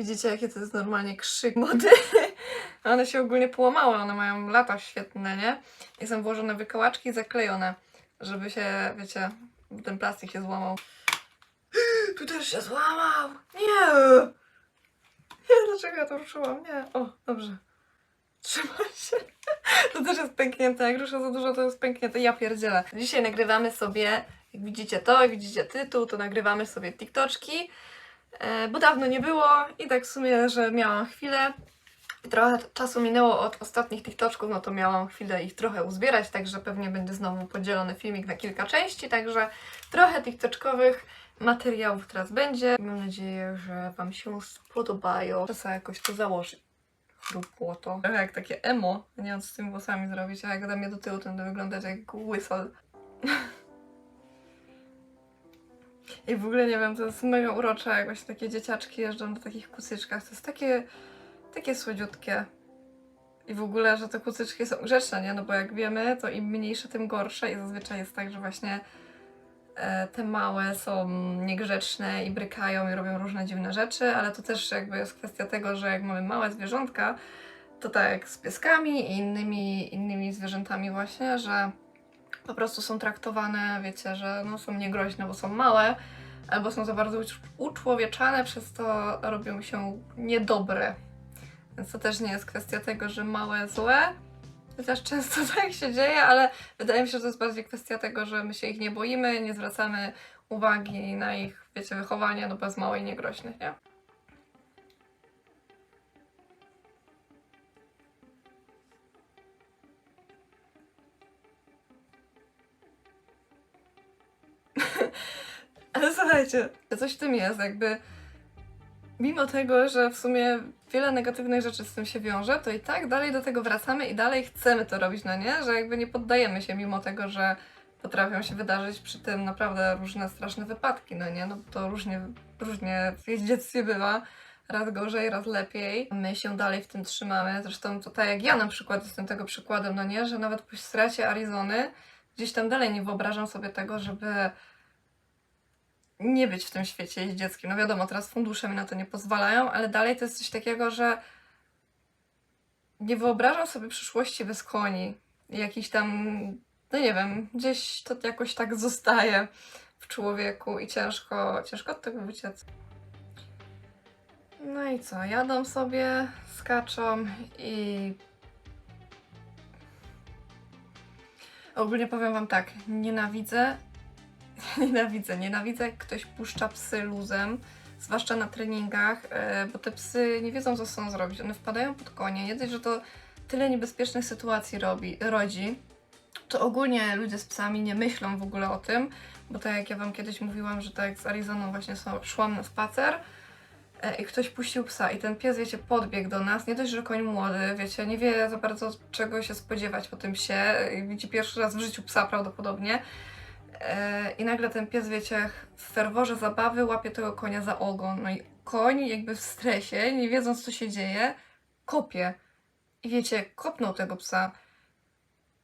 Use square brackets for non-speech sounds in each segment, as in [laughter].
Widzicie, jakie to jest normalnie krzyk mody? [laughs] One się ogólnie połamały, one mają lata świetne, nie? I są włożone wykołaczki i zaklejone, żeby się, wiecie, ten plastik się złamał. [gasps] Tu też się złamał! Nie! Nie, dlaczego ja to ruszyłam? Nie. O, dobrze. [laughs] Trzyma się. To też jest pęknięte. Jak rusza za dużo, to jest pęknięte. Ja pierdzielę. Dzisiaj nagrywamy sobie, jak widzicie to, jak widzicie tytuł, to nagrywamy sobie TikToczki, bo dawno nie było i tak w sumie, że miałam chwilę. Trochę czasu minęło od ostatnich TikToczków, no to miałam chwilę ich trochę uzbierać, także pewnie będzie znowu podzielony filmik na kilka części, także trochę TikToczkowych materiałów teraz będzie. Mam nadzieję, że Wam się spodobają. Trzeba jakoś to założyć. Chrupło to. Trochę jak takie emo. Nie wiem, co z tymi włosami zrobić, a jak dam je do tyłu, to będę wyglądać jak łysol. [laughs] I w ogóle nie wiem, to jest mega urocze, jak właśnie takie dzieciaczki jeżdżą na takich kucyczkach. To jest takie, takie słodziutkie. I w ogóle, że te kucyczki są grzeczne, nie? No bo jak wiemy, to im mniejsze, tym gorsze i zazwyczaj jest tak, że właśnie e, te małe są niegrzeczne i brykają i robią różne dziwne rzeczy, ale to też jakby jest kwestia tego, że jak mamy małe zwierzątka, to tak z pieskami i innymi, innymi zwierzętami właśnie, że po prostu są traktowane, wiecie, że no, są niegroźne, bo są małe, albo są za bardzo ucz- uczłowieczane, przez to robią się niedobre. Więc to też nie jest kwestia tego, że małe złe, chociaż często [laughs] tak się dzieje, ale wydaje mi się, że to jest bardziej kwestia tego, że my się ich nie boimy, nie zwracamy uwagi na ich, wiecie, wychowanie, no bo jest małe i niegroźne, nie? Słuchajcie, coś w tym jest, jakby mimo tego, że w sumie wiele negatywnych rzeczy z tym się wiąże, to i tak dalej do tego wracamy i dalej chcemy to robić, no nie? Że jakby nie poddajemy się mimo tego, że potrafią się wydarzyć przy tym naprawdę różne straszne wypadki, no nie? No to różnie, różnie w jeździectwie bywa. Raz gorzej, raz lepiej. My się dalej w tym trzymamy. Zresztą to tak jak ja na przykład jestem tego przykładem, no nie? Że nawet po stracie Arizony gdzieś tam dalej nie wyobrażam sobie tego, żeby nie być w tym świecie jeździeckim. No wiadomo, teraz fundusze mi na to nie pozwalają, ale dalej to jest coś takiego, że nie wyobrażam sobie przyszłości bez koni. Jakiś tam, no nie wiem, gdzieś to jakoś tak zostaje w człowieku i ciężko, ciężko od tego uciec. No i co, jadą sobie, skaczą i ogólnie powiem wam tak, nienawidzę [laughs] Nienawidzę, nienawidzę jak ktoś puszcza psy luzem, zwłaszcza na treningach, e, bo te psy nie wiedzą, co chcą zrobić. One wpadają pod konie. Nie dość, że to tyle niebezpiecznych sytuacji robi, rodzi, to ogólnie ludzie z psami nie myślą w ogóle o tym, bo tak jak ja Wam kiedyś mówiłam, że tak jak z Arizoną właśnie są- szłam na spacer e, i ktoś puścił psa i ten pies, wiecie, podbiegł do nas, nie dość, że koń młody, wiecie, nie wie za bardzo czego się spodziewać po tym psie, widzi pierwszy raz w życiu psa prawdopodobnie, I nagle ten pies, wiecie, w ferworze zabawy łapie tego konia za ogon. No i koń jakby w stresie, nie wiedząc co się dzieje, kopie. I wiecie, kopnął tego psa.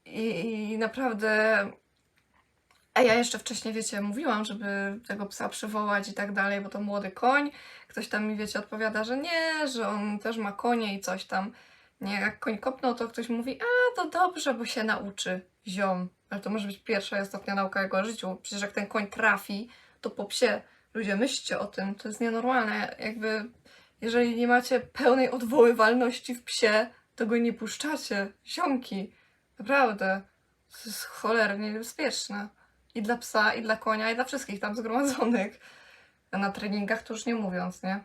I, i naprawdę... A ja jeszcze wcześniej, wiecie, mówiłam, żeby tego psa przywołać i tak dalej, bo to młody koń. Ktoś tam mi, wiecie, odpowiada, że nie, że on też ma konie i coś tam. Nie, jak koń kopnął, to ktoś mówi, a to dobrze, bo się nauczy, ziom. Ale to może być pierwsza i ostatnia nauka jego życiu. Przecież jak ten koń trafi, to po psie. Ludzie, myślcie o tym, to jest nienormalne. Jakby, jeżeli nie macie pełnej odwoływalności w psie, to go nie puszczacie. Ziomki. Naprawdę. To jest cholernie niebezpieczne. I dla psa, i dla konia, i dla wszystkich tam zgromadzonych. A na treningach to już nie mówiąc, nie?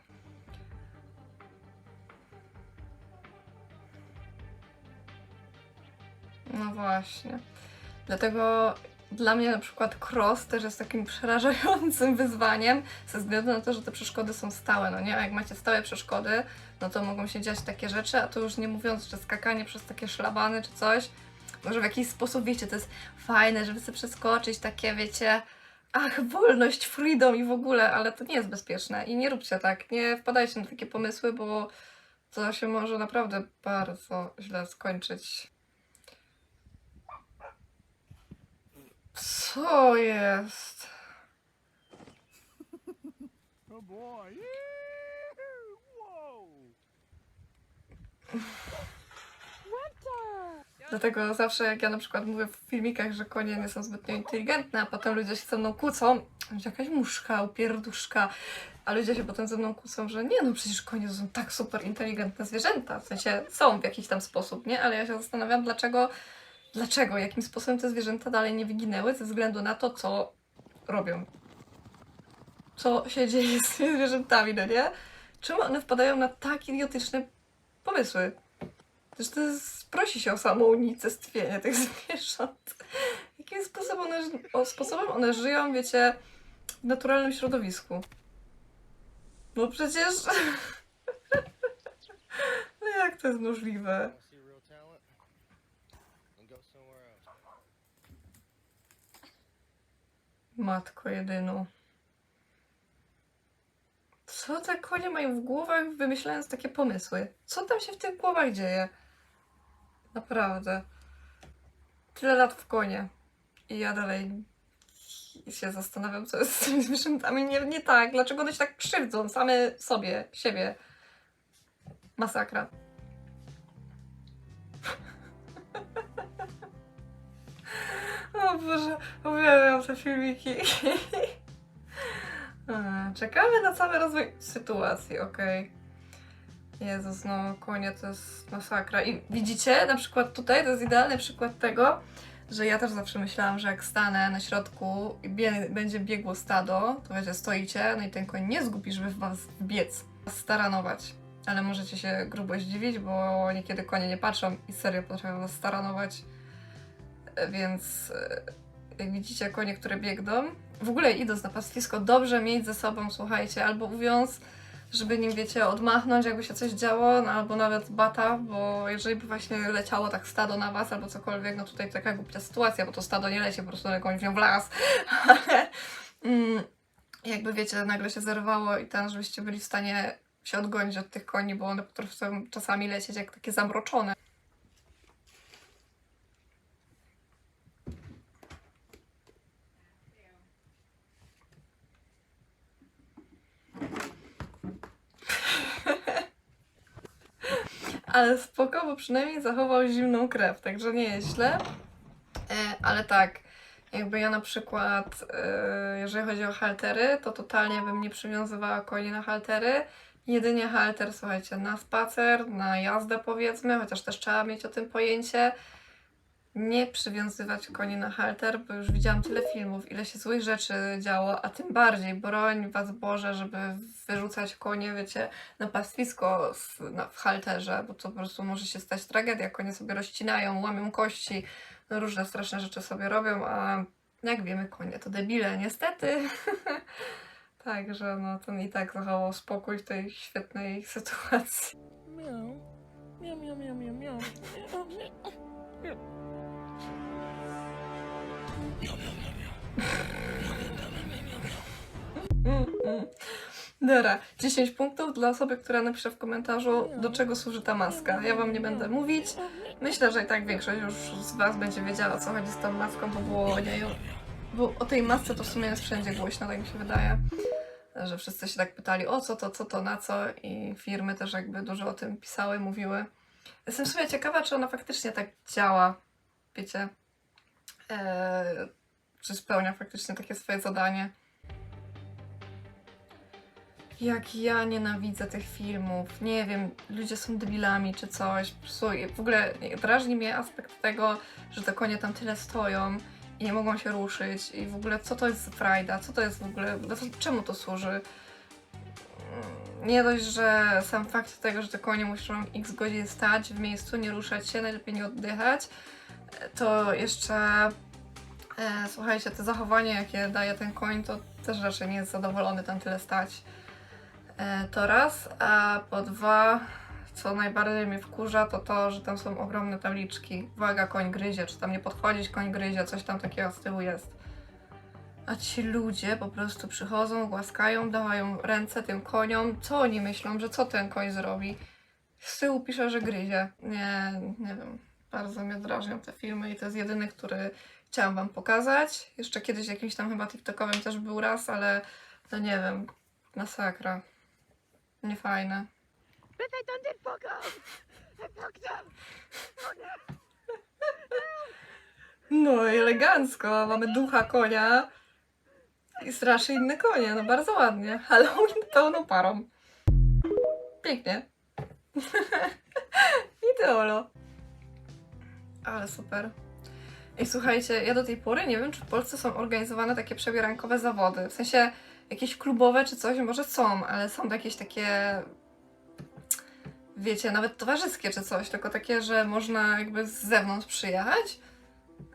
No właśnie. Dlatego dla mnie na przykład cross też jest takim [laughs] przerażającym wyzwaniem, ze względu na to, że te przeszkody są stałe, no nie? A jak macie stałe przeszkody, no to mogą się dziać takie rzeczy, a to już nie mówiąc, że skakanie przez takie szlabany czy coś, może w jakiś sposób, wiecie, to jest fajne, żeby sobie przeskoczyć takie, wiecie, ach, wolność, freedom i w ogóle, ale to nie jest bezpieczne i nie róbcie tak, nie wpadajcie na takie pomysły, bo to się może naprawdę bardzo źle skończyć. Co jest? Oh boy. Dlatego zawsze jak ja na przykład mówię w filmikach, że konie nie są zbytnio inteligentne, a potem ludzie się ze mną kłócą, że jakaś muszka, upierduszka, a ludzie się potem ze mną kłócą, że nie no przecież konie to są tak super inteligentne zwierzęta, w sensie są w jakiś tam sposób, nie? Ale ja się zastanawiam dlaczego, dlaczego, jakim sposobem te zwierzęta dalej nie wyginęły ze względu na to, co robią. Co się dzieje z tymi zwierzętami, no nie? Czemu one wpadają na tak idiotyczne pomysły? Jest, prosi się o samo unicestwienie tych zwierząt. Jakim sposobem one, o, sposobem one żyją, wiecie, w naturalnym środowisku? No przecież... [laughs] No jak to jest możliwe? Matko jedyną. Co te konie mają w głowach, wymyślając takie pomysły? Co tam się w tych głowach dzieje? Naprawdę. Tyle lat w konie. I ja dalej się zastanawiam, co jest z tymi zwierzętami nie, nie tak. Dlaczego one się tak krzywdzą same sobie, siebie? Masakra. Boże, uwielbiam te filmiki. [laughs] Czekamy na cały rozwój sytuacji, okej. Jezus, no konie to jest masakra. I widzicie, na przykład tutaj to jest idealny przykład tego, że ja też zawsze myślałam, że jak stanę na środku i bie będzie biegło stado, to wiecie, stoicie, no i ten koń nie zgubi, żeby w was wbiec, staranować. Ale możecie się grubo zdziwić, bo niekiedy konie nie patrzą i serio potrafią was staranować. Więc e, jak widzicie konie, które biegną, w ogóle idąc na pastwisko, dobrze mieć ze sobą, słuchajcie, albo uwiąz, żeby nim, wiecie, odmachnąć, jakby się coś działo, no, albo nawet bata, bo jeżeli by właśnie leciało tak stado na was, albo cokolwiek, no tutaj taka głupia sytuacja, bo to stado nie leci, po prostu na koń w las, [laughs] ale mm, jakby, wiecie, nagle się zerwało i ten, żebyście byli w stanie się odgonić od tych koni, bo one potrafią czasami lecieć jak takie zamroczone. Ale spoko, bo przynajmniej zachował zimną krew, także nie jest źle. E, ale tak, jakby ja na przykład, e, jeżeli chodzi o haltery, to totalnie bym nie przywiązywała koni na haltery. Jedynie halter, słuchajcie, na spacer, na jazdę powiedzmy, chociaż też trzeba mieć o tym pojęcie. Nie przywiązywać koni na halter, bo już widziałam tyle filmów, ile się złych rzeczy działo, a tym bardziej broń was Boże, żeby wyrzucać konie, wiecie, na pastwisko w, na, w halterze, bo to po prostu może się stać tragedia. Konie sobie rozcinają, łamią kości, no różne straszne rzeczy sobie robią, a jak wiemy, konie to debile, niestety. [laughs] Także no, ten i tak zachował spokój w tej świetnej sytuacji. Miau. Miau, miau, miau, miau, miau. Miau. Dobra, 10 punktów dla osoby, która napisze w komentarzu, do czego służy ta maska. Ja wam nie będę mówić. Myślę, że i tak większość już z Was będzie wiedziała, co chodzi z tą maską, bo było o niej. Bo o tej masce to w sumie jest wszędzie głośno, tak mi się wydaje. Że wszyscy się tak pytali, o co to, co to, na co, i firmy też jakby dużo o tym pisały, mówiły. Jestem w sumie ciekawa, czy ona faktycznie tak działa. Wiecie, eee, czy spełnia faktycznie takie swoje zadanie. Jak ja nienawidzę tych filmów. Nie wiem, ludzie są debilami czy coś. W ogóle drażni mnie aspekt tego, że te konie tam tyle stoją i nie mogą się ruszyć. I w ogóle co to jest frajda? Co to jest w ogóle? do- Czemu to służy? Nie dość, że sam fakt tego, że te konie muszą x godzin stać w miejscu, nie ruszać się, najlepiej nie oddychać, to jeszcze e, słuchajcie, te zachowanie, jakie daje ten koń, to też raczej nie jest zadowolony tam tyle stać. E, To raz, a po dwa, co najbardziej mnie wkurza, to to, że tam są ogromne tabliczki. Uwaga, koń gryzie, czy tam nie podchodzić, koń gryzie, coś tam takiego z tyłu jest. A ci ludzie po prostu przychodzą, głaskają, dawają ręce tym koniom. Co oni myślą, że co ten koń zrobi? Z tyłu pisze, że gryzie. Nie, nie wiem. Bardzo mnie drażnią te filmy i to jest jedyny, który chciałam wam pokazać. Jeszcze kiedyś jakimś tam chyba TikTokowym też był raz, ale no nie wiem. Masakra. Niefajne. ¿dónde poco? No i elegancko, mamy ducha konia i straszy inne konie, no bardzo ładnie. Halloween pełną parą. Pięknie. [laughs] Ideolo. Ale super. I słuchajcie, ja do tej pory nie wiem, czy w Polsce są organizowane takie przebierankowe zawody. W sensie jakieś klubowe czy coś, może są, ale są jakieś takie, wiecie, nawet towarzyskie czy coś, tylko takie, że można jakby z zewnątrz przyjechać.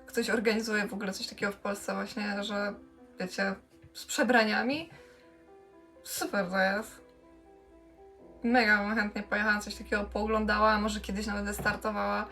Ktoś organizuje w ogóle coś takiego w Polsce właśnie, że wiecie, z przebraniami. Super to jest. Mega bym chętnie pojechała, coś takiego pooglądała, może kiedyś nawet startowała.